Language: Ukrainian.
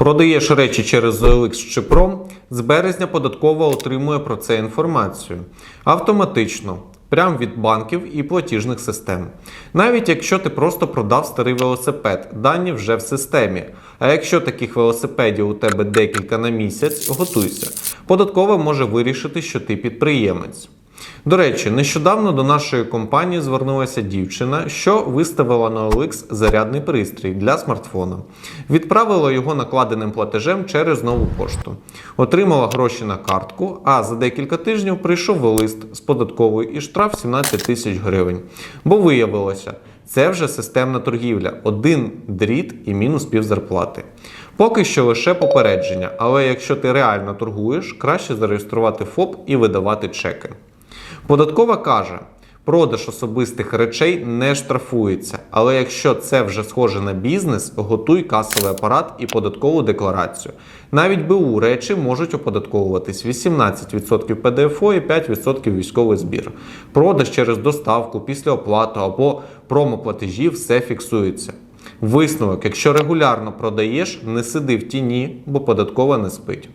Продаєш речі через OLX чи Prom, з березня податкова отримує про це інформацію. Автоматично, прямо від банків і платіжних систем. Навіть якщо ти просто продав старий велосипед, дані вже в системі. А якщо таких велосипедів у тебе декілька на місяць, готуйся. Податкова може вирішити, що ти підприємець. До речі, нещодавно до нашої компанії звернулася дівчина, що виставила на OLX зарядний пристрій для смартфона. Відправила його накладеним платежем через нову пошту. Отримала гроші на картку, а за декілька тижнів прийшов лист з податковою і штраф 17 тисяч гривень. Бо виявилося, це вже системна торгівля, один дріт і мінус півзарплати. Поки що лише попередження, але якщо ти реально торгуєш, краще зареєструвати ФОП і видавати чеки. Податкова каже, продаж особистих речей не штрафується, але якщо це вже схоже на бізнес, готуй касовий апарат і податкову декларацію. Навіть БУ речі можуть оподатковуватись 18% ПДФО і 5% військовий збір. Продаж через доставку, після оплату або промоплатежі все фіксується. Висновок, якщо регулярно продаєш, не сиди в тіні, бо податкова не спить.